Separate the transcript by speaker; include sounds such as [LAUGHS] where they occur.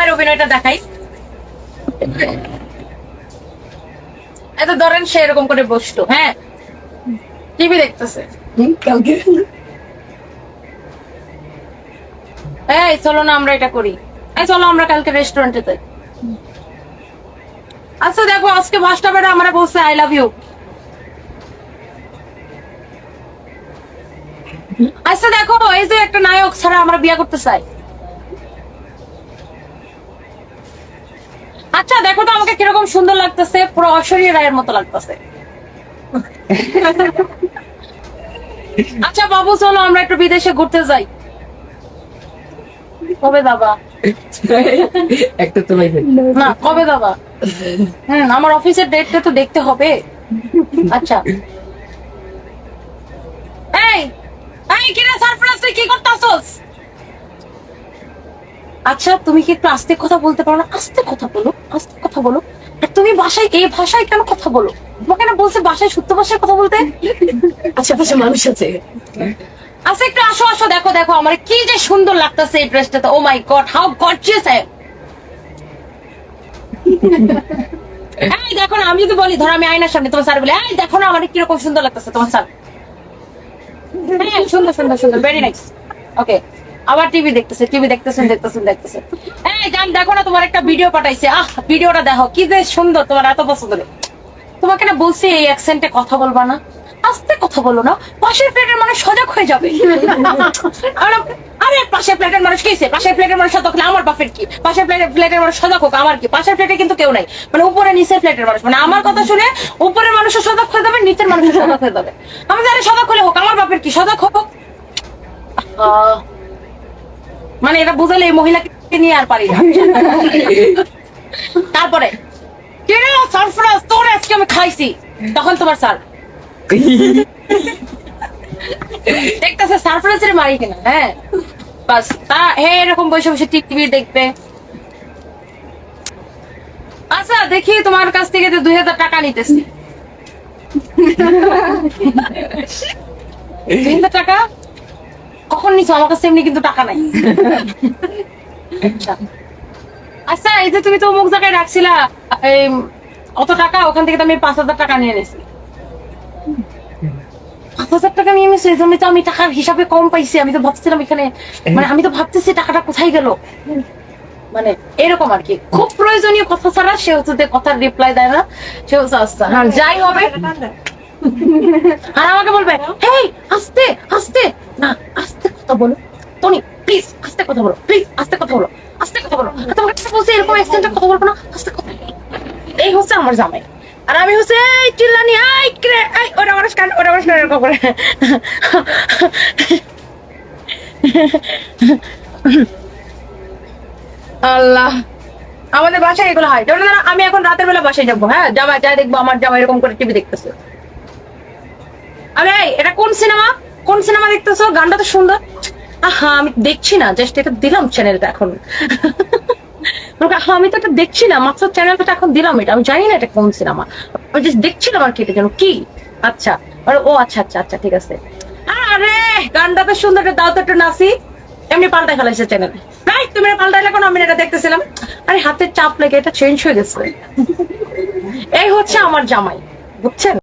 Speaker 1: জামাইয়ের অভিনয়টা দেখাই। এত ধরেন সে এরকম করে বসতো হ্যাঁ? টিভি দেখতেছে।
Speaker 2: কালকে?
Speaker 1: এই চলো না আমরা এটা করি। এই চলো আমরা কালকে রেস্টুরেন্টে যাই আচ্ছা দেখো আজকে পাঁচটা বেড়ে আমরা বলছে আই লাভ ইউ আচ্ছা দেখো এই যে একটা নায়ক ছাড়া আমরা বিয়ে করতে চাই আচ্ছা দেখো তো আমাকে কীরকম সুন্দর লাগতেছে পুরো ঐশ্বরিয়া রায়ের মতো লাগতেছে। আচ্ছা বাবু চলো আমরা একটু বিদেশে ঘুরতে যাই। কবে দাবা
Speaker 2: একটা তো
Speaker 1: না কবে দাবা হুম আমার অফিসের ডেটটা তো দেখতে হবে। আচ্ছা। এই এই কিরে সারপ্রাইজ তুই কি করতাছস? আচ্ছা তুমি কি একটু আস্তে কথা বলতে পারো না? আস্তে কথা বলো, আস্তে কথা বলো। তুমি বাসায়, এই ভাষায় কেন কথা বলো? তোমাকে না বলছে বাসায় শুদ্ধ ভাষায় কথা বলতে?
Speaker 2: আশেপাশে মানুষ আছে।
Speaker 1: আচ্ছা একটু আসো আসো, দেখো দেখো, আমার কি যে সুন্দর লাগতেছে এই ড্রেসটাতে oh my god how gorgeous আই এই দেখো না, আমি যদি বলি, ধরো আমি আয়নার সামনে তোমার স্যার বলে, এই দেখো না, আমার কীরকম সুন্দর লাগতেছে তোমার স্যার সুন্দর সুন্দর সুন্দর ভেরি নাইস ওকে আবার টিভি দেখতেছে, টিভি দেখতেছেন দেখতেছেন দেখতেছেন। এই জান, দেখো না তোমার একটা ভিডিও পাঠাইছে। আহ ভিডিওটা দেখো, কি যে সুন্দর তোমার, এত পছন্দ। তোমাকে না বলছি এই অ্যাকসেন্টে কথা বলবা না। আস্তে কথা বলো না, পাশের প্লেটের মানুষ সজাগ হয়ে যাবে। আরে পাশের প্লেটের মানুষ কি পাশের প্লেটের মানুষ সজাগ হলে আমার বাপের কি? পাশের প্লেটের প্লেটের মানুষ সজাগ হোক, আমার কি? পাশের প্লেটে কিন্তু কেউ নাই। মানে উপরে, নিচের প্লেটের মানুষ। মানে আমার কথা শুনে উপরের মানুষও সজাগ হয়ে যাবে, নিচের মানুষও সজাগ হয়ে যাবে। আমি জানি সজাগ হলে হোক, আমার বাপের কি? সজাগ হোক। মানে এটা বুঝালে এই মহিলাকে নিয়ে আর পারি না। [LAUGHS] তারপরে কেন সারফরাজ তোর আজকে আমি খাইছি। তখন তোমার স্যার [LAUGHS] দেখতেছে সারফরাজের মারি কিনা হ্যাঁ? বাস তা হে এরকম বসে বসে টিভি দেখবে। আচ্ছা দেখি তোমার কাছ থেকে যে দুই হাজার টাকা নিতেছি। [LAUGHS] দুই হাজার টাকা? কখন নিছো আমার কাছে এমনি কিন্তু টাকা নাই। আচ্ছা। এই যে তুমি তো অমুক জায়গায় রাখছিলা এই অত টাকা ওখান থেকে তো আমি পাঁচ হাজার টাকা নিয়ে নিছি পাঁচ হাজার টাকা নিয়ে নিছি এই জন্য তো আমি টাকার হিসাবে কম পাইছি আমি তো ভাবছিলাম এখানে মানে আমি তো ভাবতেছি টাকাটা কোথায় গেল। মানে এরকম আর কি খুব প্রয়োজনীয় কথা ছাড়া সে হচ্ছে কথার রিপ্লাই দেয় না সে হচ্ছে আস্তে। যাই হবে। আর আমাকে বলবে হেই আস্তে আস্তে বলো? টনি প্লিজ আস্তে কথা বলো প্লিজ আস্তে কথা বলো, আস্তে কথা বলো। তোমাকে একটা বলছি, এরকম এক্সটেন্টে কথা বলব না, আস্তে কথা। এই হচ্ছে আমার জামাই। আর আমি হচ্ছে এই চিল্লানি আই ক্রে আই ওটা মানুষ কান ওটা মানুষ এরকম করে আল্লাহ। আমাদের বাসায় এগুলো হয়। যেমন ধরো আমি এখন রাতের বেলা বাসায় যাব হ্যাঁ? জামাই যাই দেখব, আমার জামাই এরকম করে টিভি দেখতেছে। আরে এটা কোন সিনেমা কোন সিনেমা দেখতেছো? গানটা তো সুন্দর। আহা, আমি দেখছি না জাস্ট এটা দিলাম চ্যানেলটা এখন। আমি তো এটা দেখছি না, মাত্র চ্যানেলটা এখন দিলাম এটা। আমি জানি না এটা কোন সিনেমা আমি জাস্ট দেখছিলাম আর কি এটা যেন। কি? আচ্ছা। আরে ও আচ্ছা আচ্ছা আচ্ছা ঠিক আছে। আরে, গানটা তো সুন্দর দাও তো একটু নাচি। এমনি পাল্টাই ফেলাইছে চ্যানেল রাইট তুমি পাল্টাইলে কোনো? আমি এটা দেখতেছিলাম। আরে, হাতের চাপ লেগে এটা চেঞ্জ হয়ে গেছে। এই হচ্ছে আমার জামাই, বুঝছেন?